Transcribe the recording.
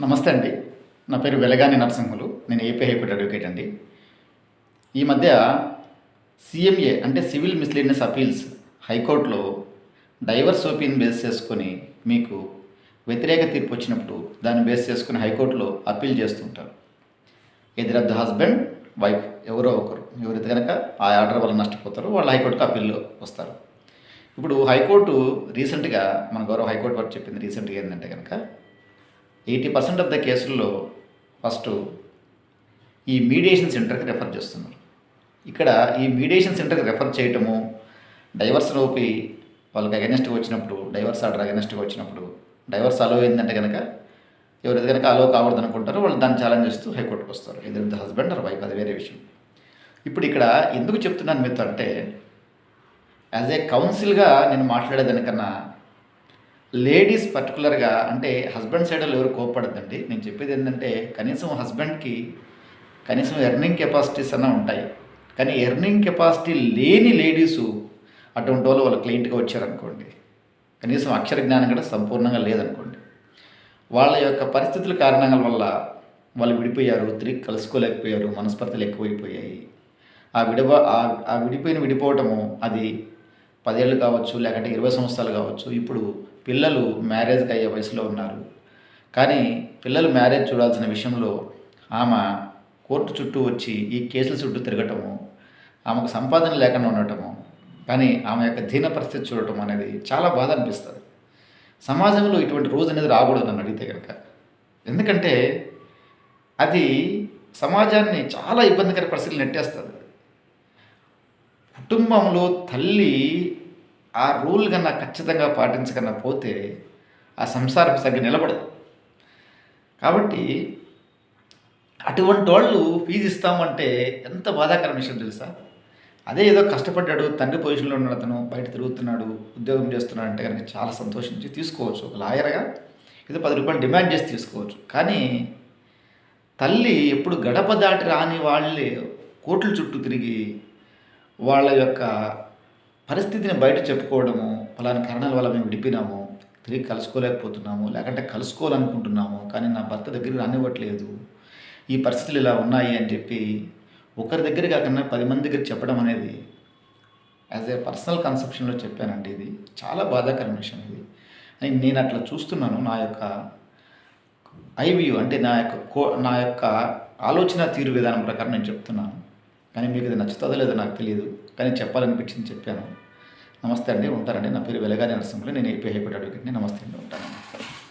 నమస్తే అండి. నా పేరు వెలగాని నరసింహులు. నేను ఏపీ హైకోర్టు అడ్వకేట్ అండి. ఈ మధ్య సిఎంఏ అంటే సివిల్ మిస్లీనియస్ అపీల్స్ హైకోర్టులో డైవర్స్ ఒపీనియన్ బేస్ చేసుకొని మీకు వ్యతిరేక తీర్పు వచ్చినప్పుడు దాన్ని బేస్ చేసుకుని హైకోర్టులో అప్పీల్ చేస్తుంటారు. ఎదురు ద హస్బెండ్ వైఫ్ ఎవరో ఒకరు. ఎవరైతే కనుక ఆ ఆర్డర్ వల్ల నష్టపోతారో వాళ్ళు హైకోర్టుకి అప్పీల్లో వస్తారు. ఇప్పుడు హైకోర్టు రీసెంట్గా మన గౌరవ హైకోర్టు వారు చెప్పింది రీసెంట్గా ఏంటంటే కనుక ఎయిటీ పర్సెంట్ ఆఫ్ ద కేసుల్లో ఫస్ట్ ఈ మీడియేషన్ సెంటర్కి రెఫర్ చేస్తున్నారు. ఇక్కడ ఈ మీడియేషన్ సెంటర్కి రెఫర్ చేయటము డైవర్స్ లోపి వాళ్ళకి అగెనెస్ట్గా వచ్చినప్పుడు డైవర్స్ ఆర్డర్ అగెనెస్ట్గా వచ్చినప్పుడు డైవర్స్ అలో ఏంటంటే కనుక ఎవరైతే కనుక అలో కావద్దు అనుకుంటారో వాళ్ళు దాన్ని ఛాలెంజ్ చేస్తూ హైకోర్టుకు వస్తారు. ఎదురు ద హస్బెండ్ ఆర్ వైఫ్ అది వేరే విషయం. ఇప్పుడు ఇక్కడ ఎందుకు చెప్తున్నాను మీతో అంటే యాజ్ ఏ కౌన్సిల్గా నేను మాట్లాడేదానికన్నా లేడీస్ పర్టికులర్గా అంటే హస్బెండ్ సైడ్ ఎవరు కోప్పడద్దండి. నేను చెప్పేది ఏంటంటే కనీసం హస్బెండ్కి కనీసం ఎర్నింగ్ కెపాసిటీస్ అన్న ఉంటాయి. కానీ ఎర్నింగ్ కెపాసిటీ లేని లేడీసు అటువంటి వాళ్ళు వాళ్ళ క్లయింట్గా వచ్చారనుకోండి కనీసం అక్షర జ్ఞానం కూడా సంపూర్ణంగా లేదనుకోండి వాళ్ళ యొక్క పరిస్థితుల కారణాల వల్ల వాళ్ళు విడిపోయారు తిరిగి కలుసుకోలేకపోయారు మనస్పర్ధలు ఎక్కువైపోయాయి. ఆ విడిపో ఆ విడిపోయిన విడిపోవటము అది పదేళ్ళు కావచ్చు లేకుంటే ఇరవై సంవత్సరాలు కావచ్చు ఇప్పుడు పిల్లలు మ్యారేజ్కి అయ్యే వయసులో ఉన్నారు. కానీ పిల్లలు మ్యారేజ్ చూడాల్సిన విషయంలో ఆమె కోర్టు చుట్టూ వచ్చి ఈ కేసుల చుట్టూ తిరగటము ఆమెకు సంపాదన లేకుండా ఉండటము కానీ ఆమె యొక్క దీన పరిస్థితి చూడటం అనేది చాలా బాధ అనిపిస్తుంది. సమాజంలో ఇటువంటి రోజు అనేది రాకూడదు నన్ను అడిగితే కనుక ఎందుకంటే అది సమాజాన్ని చాలా ఇబ్బందికర పరిస్థితులు నెట్టేస్తుంది. కుటుంబంలో తల్లి ఆ రూల్ కన్నా ఖచ్చితంగా పాటించకన్నా పోతే ఆ సంసారం సరిగ్గా నిలబడదు. కాబట్టి అటువంటి వాళ్ళు ఫీజు ఇస్తామంటే ఎంత బాధాకరమైన విషయం తెలుసా? అదే ఏదో కష్టపడ్డాడు తండ్రి పొజిషన్లో ఉన్నాడు అతను బయట తిరుగుతున్నాడు ఉద్యోగం చేస్తున్నాడు అంటే కనుక చాలా సంతోషించి తీసుకోవచ్చు. ఒక లాయర్గా ఏదో పది రూపాయలు డిమాండ్ చేసి తీసుకోవచ్చు. కానీ తల్లి ఎప్పుడు గడప దాటి రాని వాళ్ళే కోట్ల చుట్టూ తిరిగి వాళ్ళ యొక్క పరిస్థితిని బయట చెప్పుకోవడము ఫలానా కారణాల వల్ల మేము విడిపోయినాము తిరిగి కలుసుకోలేకపోతున్నాము లేకంటే కలుసుకోవాలనుకుంటున్నాము కానీ నా భర్త దగ్గరికి రానివ్వట్లేదు. ఈ పరిస్థితులు ఇలా ఉన్నాయి అని చెప్పి ఒకరి దగ్గర కాకుండా పది మంది దగ్గర చెప్పడం అనేది యాజ్ ఏ పర్సనల్ కన్సెప్షన్లో చెప్పానండి ఇది. చాలా బాధాకరమైన విషయం ఇది. అని నేను అట్లా చూస్తున్నాను నా యొక్క ఐవ్యూ అంటే నా యొక్క కో నా యొక్క ఆలోచన తీరు విధానం ప్రకారం నేను చెప్తున్నాను. కానీ మీకు ఇది నచ్చుతుందో లేదో నాకు తెలియదు కానీ చెప్పాలనిపించింది చెప్పాను. నమస్తే అండి ఉంటారండి. నా పేరు వెలగాని నరసింహులు. నేను ఏపీ హైకోర్టు అడ్వకేట్ని. నమస్తే అండి ఉంటాను.